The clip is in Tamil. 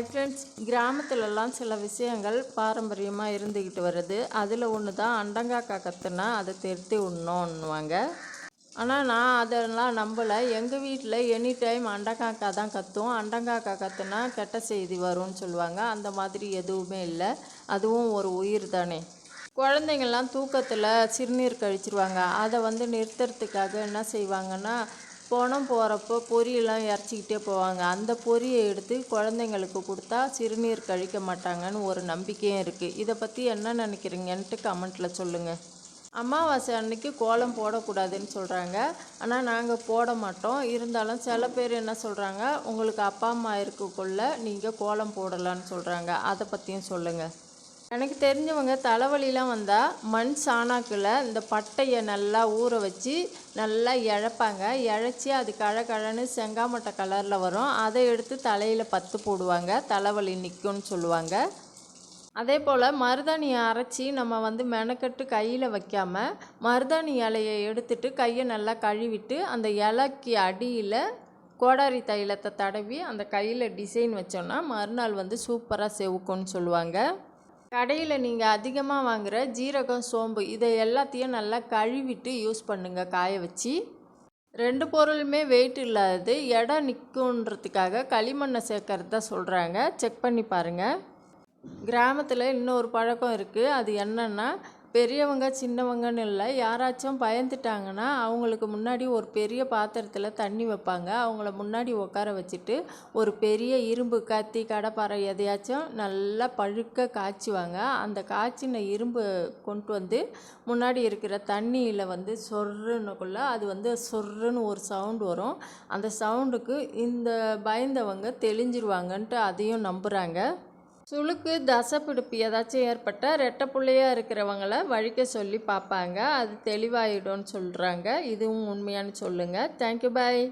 ஹை ஃப்ரெண்ட்ஸ் கிராமத்துலலாம் சில விஷயங்கள் பாரம்பரியமாக இருந்துக்கிட்டு வருது. அதில் ஒன்று தான் அண்டங்காக்கா கத்துனா அதை திருத்தி உண்ணோன்னுவாங்க. ஆனால் நான் அதெல்லாம் நம்பலை. எங்கள் வீட்டில் எனி டைம் அண்டங்காக்கா தான் கத்தும் அண்டங்காக்கா கத்துனா கெட்ட செய்தி வரும்னு சொல்லுவாங்க. அந்த மாதிரி எதுவுமே இல்லை. அதுவும் ஒரு உயிர் தானே. குழந்தைங்கள்லாம் தூக்கத்தில் சிறுநீர் கழிச்சிருவாங்க. அதை வந்து நிறுத்துறதுக்காக என்ன செய்வாங்கன்னா போனோம் போகிறப்போ பொரியெல்லாம் இறச்சிக்கிட்டே போவாங்க. அந்த பொரியை எடுத்து குழந்தைங்களுக்கு கொடுத்தா சிறுநீர் கழிக்க மாட்டாங்கன்னு ஒரு நம்பிக்கையும் இருக்குது இதை பற்றி என்ன நினைக்கிறீங்கன்ட்டு கமெண்ட்டில் சொல்லுங்கள் அமாவாசை அன்னைக்கு கோலம் போடக்கூடாதுன்னு சொல்கிறாங்க ஆனால் நாங்கள் போட மாட்டோம். இருந்தாலும் சில பேர் என்ன சொல்கிறாங்க உங்களுக்கு அப்பா அம்மா இருக்கக்குள்ள நீங்கள் கோலம் போடலான்னு சொல்கிறாங்க அதை பற்றியும் சொல்லுங்கள் எனக்கு தெரிஞ்சவங்க தலைவலிலாம் வந்தால் மண் சாணாக்கில் இந்த பட்டையை நல்லா ஊற வச்சு நல்லா இழப்பாங்க. இழைச்சி அது கழகழன்னு செங்காமட்டை கலரில் வரும். அதை எடுத்து தலையில் பத்து போடுவாங்க. தலைவலி நிற்கும்னு சொல்லுவாங்க. அதே போல் மருதாணியை அரைச்சி நம்ம வந்து மெனக்கட்டு கையில் வைக்காமல் மருதாணி இலையை எடுத்துட்டு கையை நல்லா கழுவிட்டு அந்த இலைக்கு அடியில் கோடாரி தைலத்தை தடவி அந்த கையில் டிசைன் வச்சோன்னா மறுநாள் வந்து சூப்பராக செவுக்கும்னு சொல்லுவாங்க. கடையில் நீங்கள் அதிகமாக வாங்குகிற ஜீரகம் சோம்பு இதை எல்லாத்தையும் நல்லா கழுவிட்டு யூஸ் பண்ணுங்கள் காய வச்சு. ரெண்டு பொருளுமே வெயிட் இல்லாதது இடம் நிற்குன்றதுக்காக களிமண்ணை சேர்க்கறது தான் சொல்கிறாங்க செக் பண்ணி பாருங்கள் கிராமத்தில் இன்னொரு பழக்கம் இருக்குது அது என்னென்னா பெரியவங்க சின்னவங்கன்னு இல்லை. யாராச்சும் பயந்துட்டாங்கன்னா அவங்களுக்கு முன்னாடி ஒரு பெரிய பாத்திரத்தில் தண்ணி வைப்பாங்க. அவங்கள முன்னாடி உட்கார வச்சுட்டு ஒரு பெரிய இரும்பு கத்தி கடப்பாறை எதையாச்சும் நல்லா பழுக்க காய்ச்சுவாங்க. அந்த காய்ச்சின இரும்பு கொண்டு வந்து முன்னாடி இருக்கிற தண்ணியில் வந்து சொர்ருன்னுக்குள்ள அது வந்து சொர்ருன்னு ஒரு சவுண்டு வரும். அந்த சவுண்டுக்கு இந்த பயந்தவங்க தெளிஞ்சிருவாங்கன்ட்டு அதையும் நம்புகிறாங்க சுளுக்கு தசப்பிடிப்பு ஏதாச்சும் ஏற்பட்டால் ரெட்டை பிள்ளையாக இருக்கிறவங்கள வழிக்க சொல்லி பார்ப்பாங்க அது தெளிவாயிடும்னு சொல்கிறாங்க இதுவும் உண்மையானு சொல்லுங்கள் தேங்க்யூ பாய்